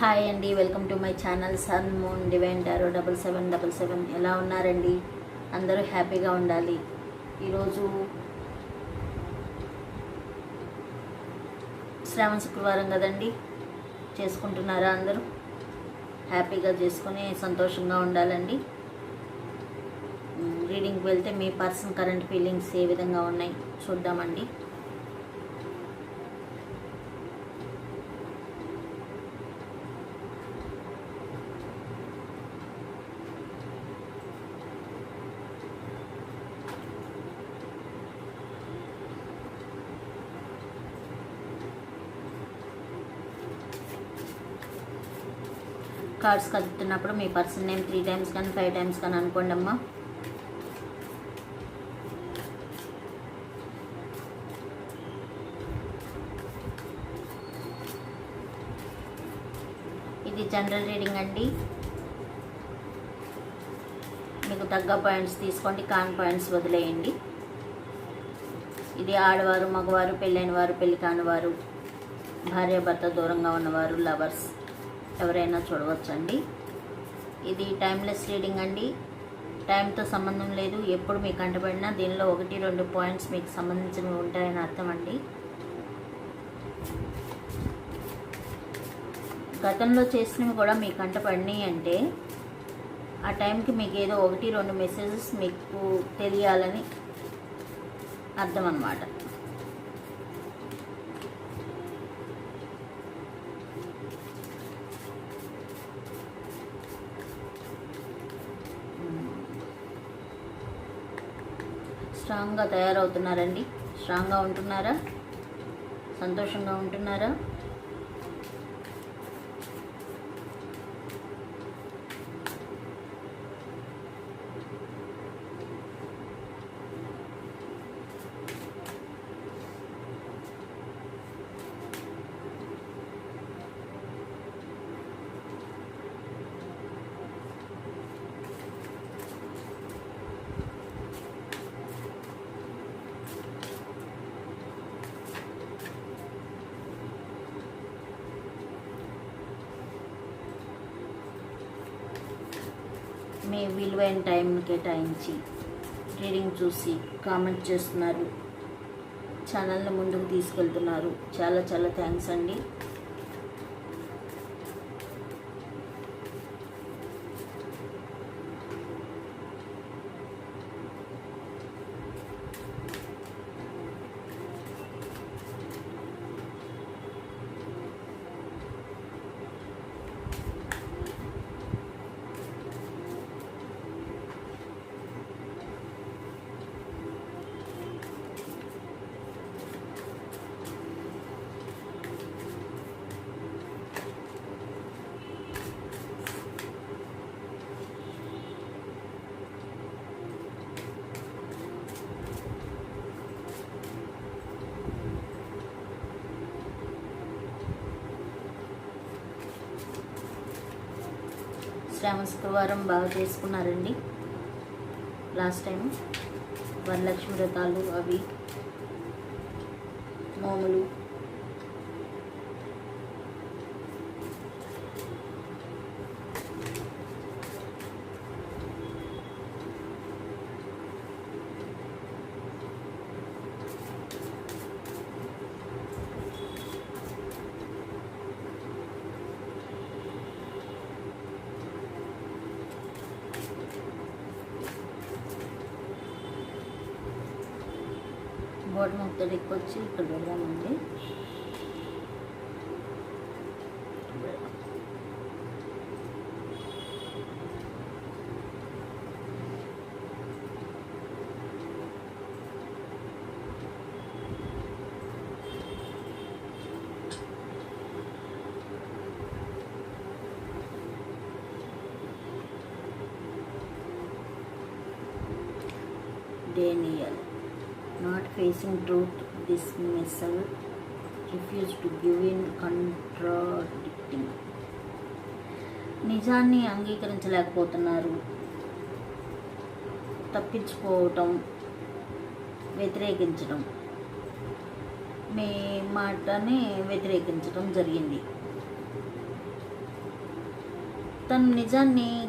Hi అండి welcome to my channel sun moon divine tarot double seven double seven. ఎలా ఉన్నారండి? అందరూ హ్యాపీగా ఉండాలి. ఈరోజు శ్రావణ శుక్రవారం కదండి చేసుకుంటున్నారా అందరూ? హ్యాపీగా చేసుకుని సంతోషంగా ఉండాలండి. రీడింగ్కి వెళ్తే మీ పర్సన్ కరెంట్ ఫీలింగ్స్ ఏ విధంగా ఉన్నాయి చూద్దామండి. కార్డ్స్ కదుపుతున్నప్పుడు మీ పర్సన్ నేమ్ త్రీ టైమ్స్ కానీ ఫైవ్ టైమ్స్ కానీ అనుకోండి అమ్మా. ఇది జనరల్ రీడింగ్ అండి. మీకు తగ్గ పాయింట్స్ తీసుకోండి కాన్ పాయింట్స్ వదిలేయండి. ఇది ఆడవారు మగవారు పెళ్ళైన వారు పెళ్ళి కానివారు భార్యాభర్త దూరంగా ఉన్నవారు లవర్స్ ఎవరైనా చూడవచ్చండి. ఇది టైమ్లెస్ రీడింగ్ అండి. టైంతో సంబంధం లేదు. ఎప్పుడు మీకు కంటపడినా దీనిలో ఒకటి రెండు పాయింట్స్ మీకు సంబంధించినవి ఉంటాయని అర్థం అండి గతంలో చేసినవి కూడా మీకు కంటపడినాయి అంటే ఆ టైంకి మీకు ఏదో ఒకటి రెండు మెసేజెస్ మీకు తెలియాలని అర్థం అన్నమాట స్ట్రాంగ్గా తయారవుతున్నారండి. స్ట్రాంగ్గా ఉంటున్నారా? సంతోషంగా ఉంటున్నారా? మీ విలువైన టైం కేటాయించి రీడింగ్ చూసి కామెంట్ చేస్తున్నారు. ఛానల్ని ముందుకు తీసుకెళ్తున్నారు. చాలా చాలా థ్యాంక్స్ అండి. శ్రావణ శుక్రవారం బాగా చేసుకున్నారండి. లాస్ట్ టైం వరలక్ష్మి వ్రతాలు అవి నోములు వచ్చి ఇక్కడ పెడదామండి. Denial not facing truth dismissal refuse to give in contradicting. నిజాన్ని అంగీకరించలేకపోతున్నారు. తప్పించుకోవటం వ్యతిరేకించడం మీ మాటని వ్యతిరేకించడం జరిగింది. తను నిజాన్ని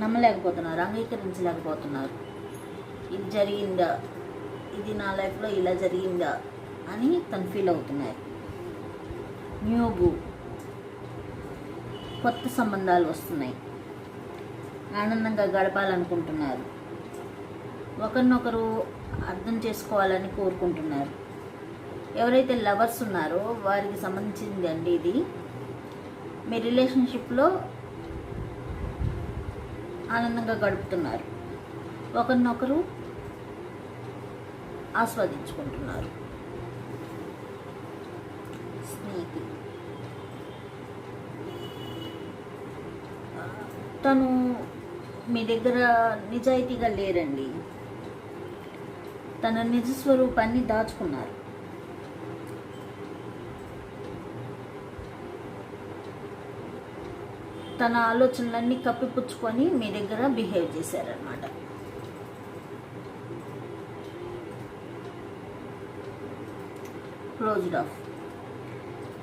నమ్మలేకపోతున్నారు అంగీకరించలేకపోతున్నారు. ఇది జరిగిందా? ఇది నా లైఫ్లో ఇలా జరిగిందా అని తను ఫీల్ అవుతున్నారు న్యూబు. కొత్త సంబంధాలు వస్తున్నాయి. ఆనందంగా గడపాలనుకుంటున్నారు. ఒకరినొకరు అర్థం చేసుకోవాలని కోరుకుంటున్నారు. ఎవరైతే లవర్స్ ఉన్నారో వారికి సంబంధించింది అండి ఇది. మీ రిలేషన్షిప్లో ఆనందంగా గడుపుతున్నారు. ఒకరినొకరు ఆస్వాదించుకుంటున్నారు. స్నేహితి. తను మీ దగ్గర నిజాయితీగా లేరండి. తన నిజ స్వరూపాన్ని దాచుకున్నారు. తన ఆలోచనలన్నీ కప్పిపుచ్చుకొని మీ దగ్గర బిహేవ్ చేశారనమాట క్లోజ్డ్ ఆఫ్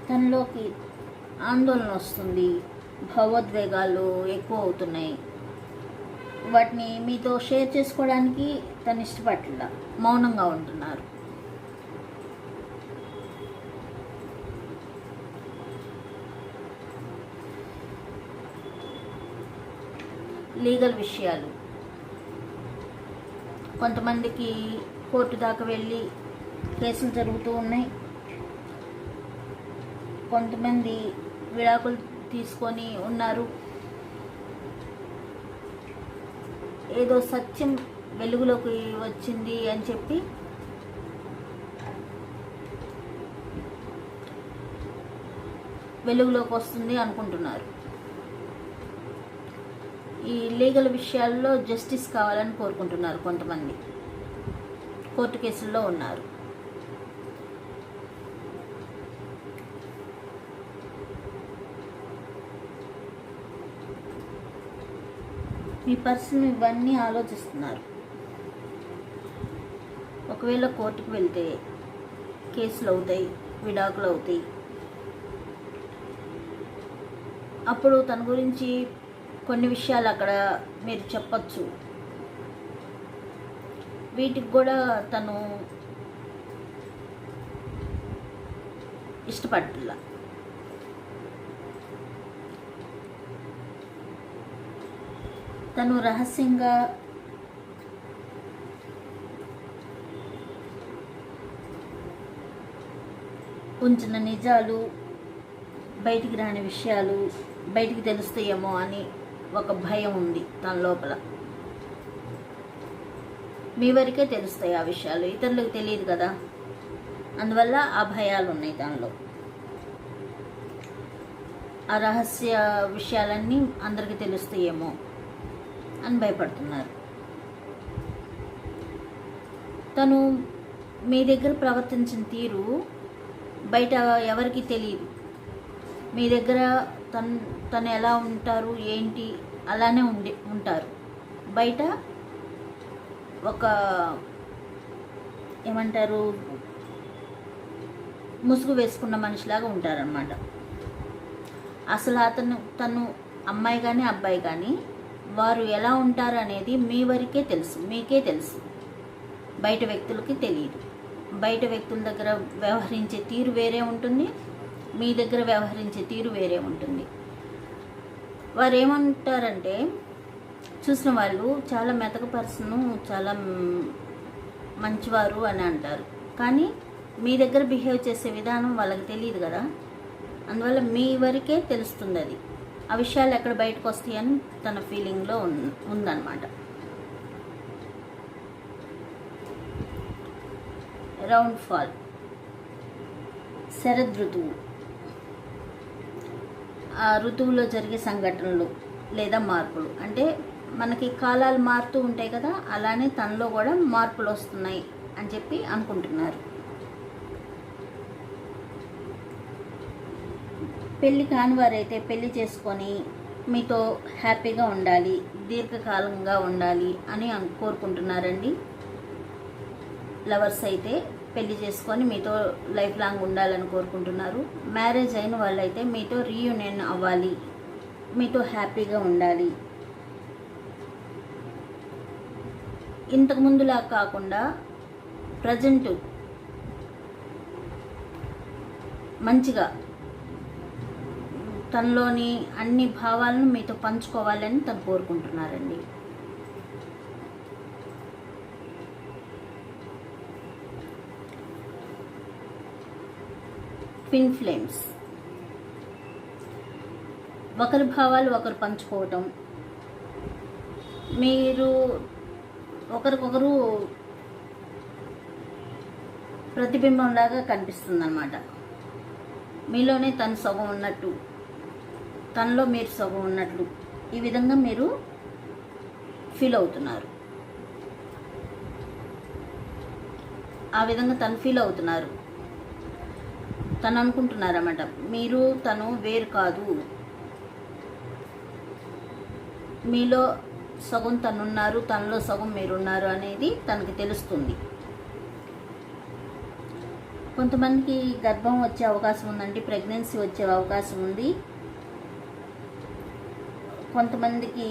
తనలోకి ఆందోళన వస్తుంది. భావోద్వేగాలు ఎక్కువ అవుతున్నాయి. వాటిని మీతో షేర్ చేసుకోవడానికి తను ఇష్టపడట్ల మౌనంగా ఉంటున్నారు. లీగల్ విషయాలు. కొంతమందికి కోర్టు దాకా వెళ్ళి కేసులు జరుగుతూ ఉన్నాయి. కొంతమంది విడాకులు తీసుకొని ఉన్నారు. ఏదో సత్యం వెలుగులోకి వచ్చింది అని చెప్పి వెలుగులోకి వస్తుంది అనుకుంటున్నారు. ఈ లీగల్ విషయాల్లో జస్టిస్ కావాలని కోరుకుంటున్నారు కొంతమంది. కోర్టు కేసుల్లో ఉన్నారు. మీ పర్సన్ ఇవన్నీ ఆలోచిస్తున్నారు. ఒకవేళ కోర్టుకు వెళ్తే కేసులు అవుతాయి విడాకులు అవుతాయి. అప్పుడు తన గురించి కొన్ని విషయాలు అక్కడ మీరు చెప్పచ్చు. వీటికి కూడా తను ఇష్టపడట్లా. తను రహస్యంగా ఉంచిన నిజాలు బయటికి రాని విషయాలు బయటికి తెలుస్తాయేమో అని ఒక భయం ఉంది తన లోపల. మీ వరకే తెలుస్తాయి ఆ విషయాలు. ఇతరులకు తెలియదు కదా. అందువల్ల ఆ భయాలు ఉన్నాయి దానిలో ఆ రహస్య విషయాలన్నీ అందరికీ తెలుస్తాయేమో. అని భయపడుతున్నారు. తను మీ దగ్గర ప్రవర్తించిన తీరు బయట ఎవరికి తెలియదు. మీ దగ్గర తను తను ఎలా ఉంటారు ఏంటి అలానే ఉండి ఉంటారు. బయట ఒక ఏమంటారు ముసుగు వేసుకున్న మనిషిలాగా ఉంటారనమాట అసలు అతను తను అమ్మాయి కానీ అబ్బాయి కానీ వారు ఎలా ఉంటారు అనేది మీ వరకే తెలుసు మీకే తెలుసు. బయట వ్యక్తులకి తెలియదు బయట వ్యక్తుల దగ్గర వ్యవహరించే తీరు వేరే ఉంటుంది మీ దగ్గర వ్యవహరించే తీరు వేరే ఉంటుంది. వారు ఏమంటారంటే చూసిన వాళ్ళు చాలా మెతక పర్సన్ చాలా మంచివారు అని అంటారు. కానీ మీ దగ్గర బిహేవ్ చేసే విధానం వాళ్ళకి తెలియదు కదా. అందువల్ల మీ వరకే తెలుస్తుంది అది. ఆ విషయాలు ఎక్కడ బయటకు వస్తాయని తన ఫీలింగ్లో ఉన్- ఉందన్నమాట. రౌండ్ ఫాల్ శరద్ ఋతువు. ఆ ఋతువులో జరిగే సంఘటనలు లేదా మార్పులు. అంటే మనకి కాలాలు మారుతూ ఉంటాయి కదా అలానే తనలో కూడా మార్పులు వస్తున్నాయి అని చెప్పి అనుకుంటున్నారు. పెళ్ళి కాని వారైతే పెళ్ళి చేసుకొని మీతో హ్యాపీగా ఉండాలి దీర్ఘకాలంగా ఉండాలి అని కోరుకుంటున్నారండి. లవర్స్ అయితే పెళ్ళి చేసుకొని మీతో లైఫ్ లాంగ్ ఉండాలని కోరుకుంటున్నారు. మ్యారేజ్ అయిన వాళ్ళైతే మీతో రీయూనియన్ అవ్వాలి మీతో హ్యాపీగా ఉండాలి. ఇంతకుముందులా కాకుండా ప్రజెంట్ మంచిగా తనలోని అన్ని భావాలను మీతో పంచుకోవాలని తను కోరుకుంటున్నారండి. ట్విన్ ఫ్లేమ్స్ ఒకరి భావాలు ఒకరు పంచుకోవటం. మీరు ఒకరికొకరు ప్రతిబింబంలాగా కనిపిస్తుంది అన్నమాట మీలోనే తను సగం ఉన్నట్టు. తనలో మీరు సగం ఉన్నట్లు ఈ విధంగా మీరు ఫీల్ అవుతున్నారు. ఆ విధంగా తను ఫీల్ అవుతున్నారు. తను అనుకుంటున్నారన్నమాట మీరు తను వేరు కాదు. మీలో సగం తనున్నారు తనలో సగం మీరున్నారు అనేది తనకి తెలుస్తుంది. కొంతమందికి గర్భం వచ్చే అవకాశం ఉందండి ప్రెగ్నెన్సీ వచ్చే అవకాశం ఉంది. కొంతమందికి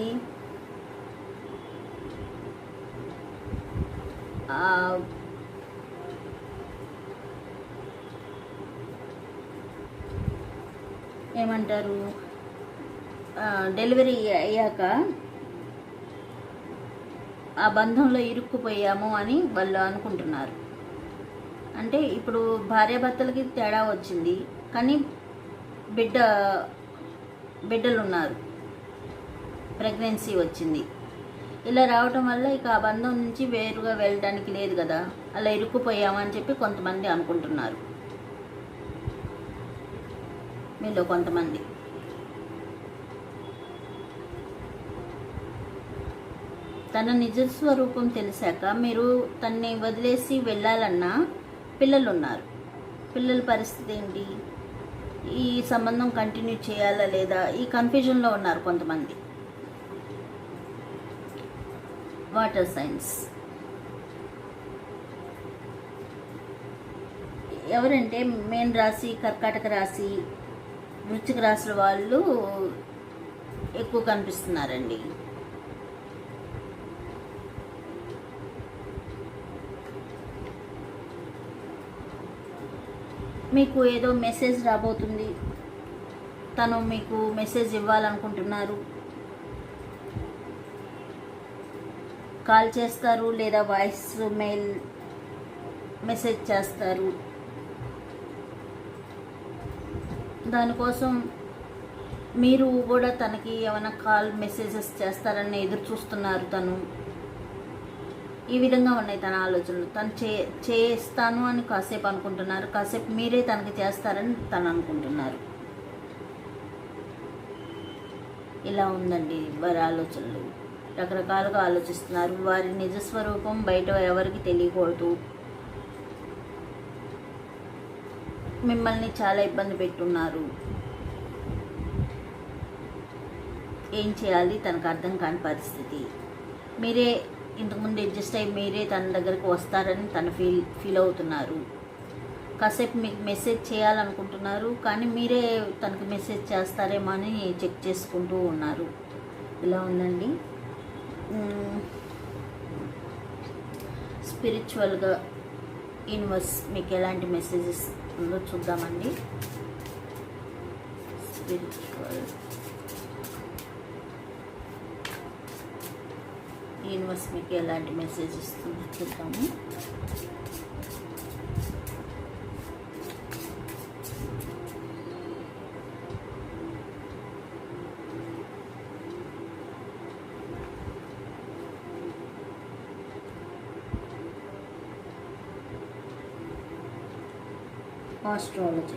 ఏమంటారు? డెలివరీ అయ్యాక ఆ బంధంలో ఇరుక్కుపోయాము అని వాళ్ళు అనుకుంటున్నారు. అంటే ఇప్పుడు భార్యాభర్తలకి తేడా వచ్చింది కానీ బిడ్డ బిడ్డలు ఉన్నారు ప్రెగ్నెన్సీ వచ్చింది. ఇలా రావటం వల్ల ఇక ఆ బంధం నుంచి వేరుగా వెళ్ళడానికి లేదు కదా. అలా ఇరుక్కుపోయామని చెప్పి కొంతమంది అనుకుంటున్నారు. మీలో కొంతమంది. తన నిజ స్వరూపం తెలిసాక మీరు తన్ని వదిలేసి వెళ్ళాలన్నా పిల్లలు ఉన్నారు పిల్లల పరిస్థితి ఏంటి? ఈ సంబంధం కంటిన్యూ చేయాలా లేదా? ఈ కన్ఫ్యూజన్లో ఉన్నారు కొంతమంది. వాటర్ సైన్స్ ఎవరంటే మేన్ రాశి కర్కాటక రాశి వృచ్చిక రాశుల వాళ్ళు ఎక్కువ కనిపిస్తున్నారండి. మీకు ఏదో మెసేజ్ రాబోతుంది. తను మీకు మెసేజ్ ఇవ్వాలనుకుంటున్నారు. కాల్ చేస్తారు లేదా వాయిస్ మెయిల్ మెసేజ్ చేస్తారు. దానికోసం మీరు కూడా తనకి ఏమైనా కాల్ మెసేజెస్ చేస్తారని ఎదురు చూస్తున్నారు తను. ఈ విధంగా ఉన్నాయి తన ఆలోచనలు. తను చే చేస్తాను అని కాసేపు అనుకుంటున్నారు. కాసేపు మీరే తనకి చేస్తారని తను అనుకుంటున్నారు. ఇలా ఉందండి వారి ఆలోచనలు. రకరకాలుగా ఆలోచిస్తున్నారు. వారి నిజస్వరూపం బయట ఎవరికి తెలియకూడదు. మిమ్మల్ని చాలా ఇబ్బంది పెట్టున్నారు. ఏం చేయాలి? తనకు అర్థం కాని పరిస్థితి. మీరే ఇంతకుముందు అడ్జస్ట్ అయ్యి మీరే తన దగ్గరకు వస్తారని తను ఫీల్ ఫీల్ అవుతున్నారు. కాసేపు మీకు మెసేజ్ చేయాలనుకుంటున్నారు కానీ మీరే తనకు మెసేజ్ చేస్తారేమో అని చెక్ చేసుకుంటూ ఉన్నారు. ఇలా ఉందండి? స్పిరిచువల్గా యూనివర్స్ మీకు ఎలాంటి మెసేజెస్ ఉందో చూద్దామండి. స్పిరిచువల్. యూనివర్స్ మీకు ఎలాంటి మెసేజ్ ఇస్తుందో చూద్దాము. ఆస్ట్రాలజీ.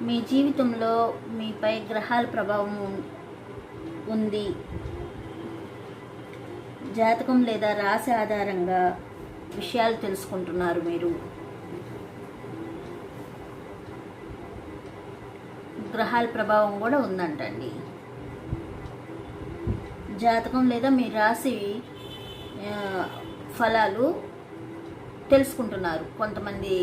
మీ జీవితంలో మీపై గ్రహాల ప్రభావం ఉం- ఉంది. జాతకం లేదా రాశి ఆధారంగా విషయాలు తెలుసుకుంటున్నారు మీరు. గ్రహాల ప్రభావం కూడా ఉందంటండి. జాతకం లేదా మీ రాశి ఫలాలు తెలుసుకుంటున్నారు. కొంతమంది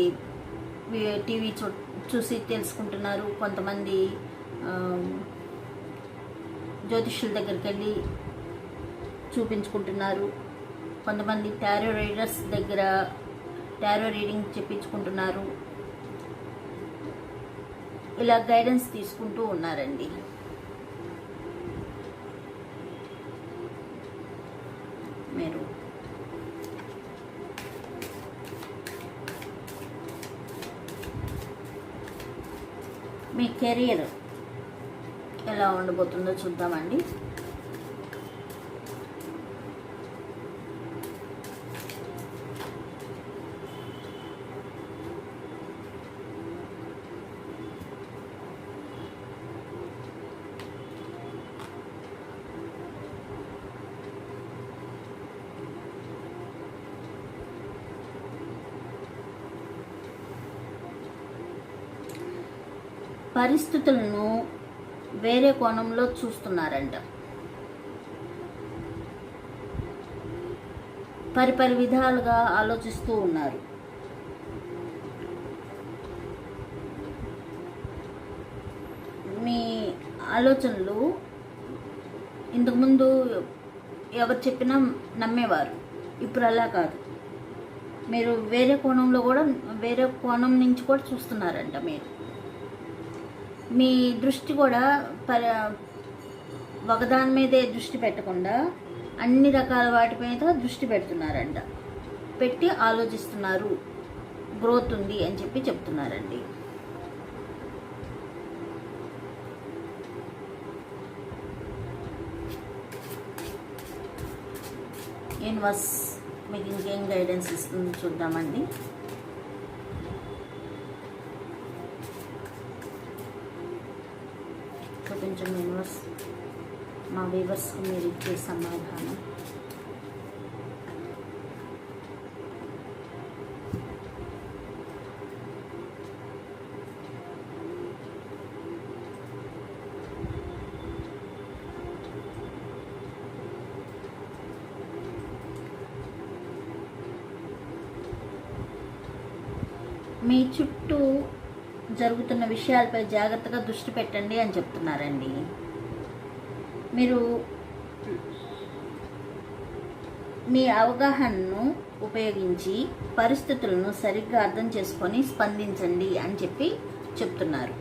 టీవీ చూ చూసి తెలుసుకుంటున్నారు. కొంతమంది జ్యోతిష్యుల దగ్గరికి వెళ్ళి చూపించుకుంటున్నారు. కొంతమంది టారో రీడర్స్ దగ్గర టారో రీడింగ్ చెప్పించుకుంటున్నారు. ఇలా గైడెన్స్ తీసుకుంటూ ఉన్నారండి మీరు కెరీర్ కెరియర్ ఎలా ఉండబోతుందో చూద్దామండి. పరిస్థితులను వేరే కోణంలో చూస్తున్నారంట. పరిపరి విధాలుగా ఆలోచిస్తూ ఉన్నారు. మీ ఆలోచనలు ఇంతకుముందు ఎవరు చెప్పినా నమ్మేవారు. ఇప్పుడు అలా కాదు. మీరు వేరే కోణంలో కూడా వేరే కోణం నుంచి కూడా చూస్తున్నారంట మీరు. మీ దృష్టి కూడా పర ఒకదాని మీదే దృష్టి పెట్టకుండా అన్ని రకాల వాటి మీద దృష్టి పెడుతున్నారంట. పెట్టి ఆలోచిస్తున్నారు. గ్రోత్ ఉంది అని చెప్పి చెప్తున్నారండి. యూనివర్స్ మీకు ఇంకేం గైడెన్స్ ఇస్తుంది చూద్దామండి చూపించండి యూనివర్స్ మా వీవర్స్కి మీరు ఇచ్చే సమాధానం మీ చుట్టూ జరుగుతున్న విషయాలపై జాగ్రత్తగా దృష్టి పెట్టండి అని చెప్తున్నారండి. మీరు మీ అవగాహనను ఉపయోగించి పరిస్థితులను సరిగ్గా అర్థం చేసుకొని స్పందించండి అని చెప్పి చెప్తున్నారు.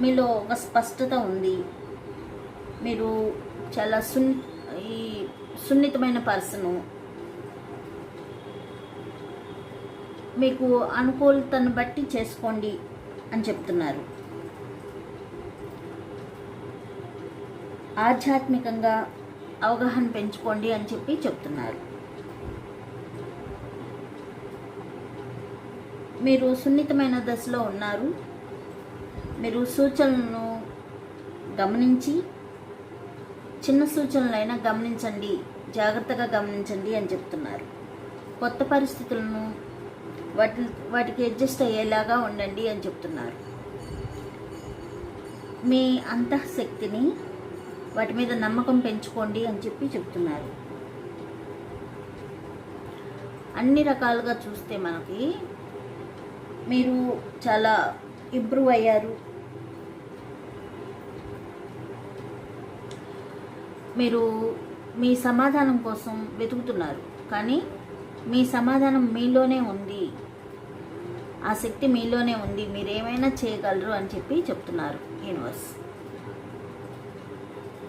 మీలో ఒక స్పష్టత ఉంది. మీరు చాలా సున్ ఈ సున్నితమైన పర్సను. మీకు అనుకూలతను బట్టి చేసుకోండి అని చెప్తున్నారు. ఆధ్యాత్మికంగా అవగాహన పెంచుకోండి అని చెప్పి చెప్తున్నారు. మీరు సున్నితమైన దశలో ఉన్నారు. మీరు సూచనలను గమనించి చిన్న సూచనలైనా గమనించండి జాగ్రత్తగా గమనించండి అని చెప్తున్నారు. కొత్త పరిస్థితులను వాటి వాటికి అడ్జస్ట్ అయ్యేలాగా ఉండండి అని చెప్తున్నారు. మీ అంతఃశక్తిని వాటి మీద నమ్మకం పెంచుకోండి అని చెప్పి చెప్తున్నారు. అన్ని రకాలుగా చూస్తే మనకి మీరు చాలా ఇంప్రూవ్ అయ్యారు. మీరు మీ సమాధానం కోసం వెతుకుతున్నారు. కానీ మీ సమాధానం మీలోనే ఉంది. ఆ శక్తి మీలోనే ఉంది. మీరు ఏమైనా చేయగలరు అని చెప్పి చెప్తున్నారు యూనివర్స్.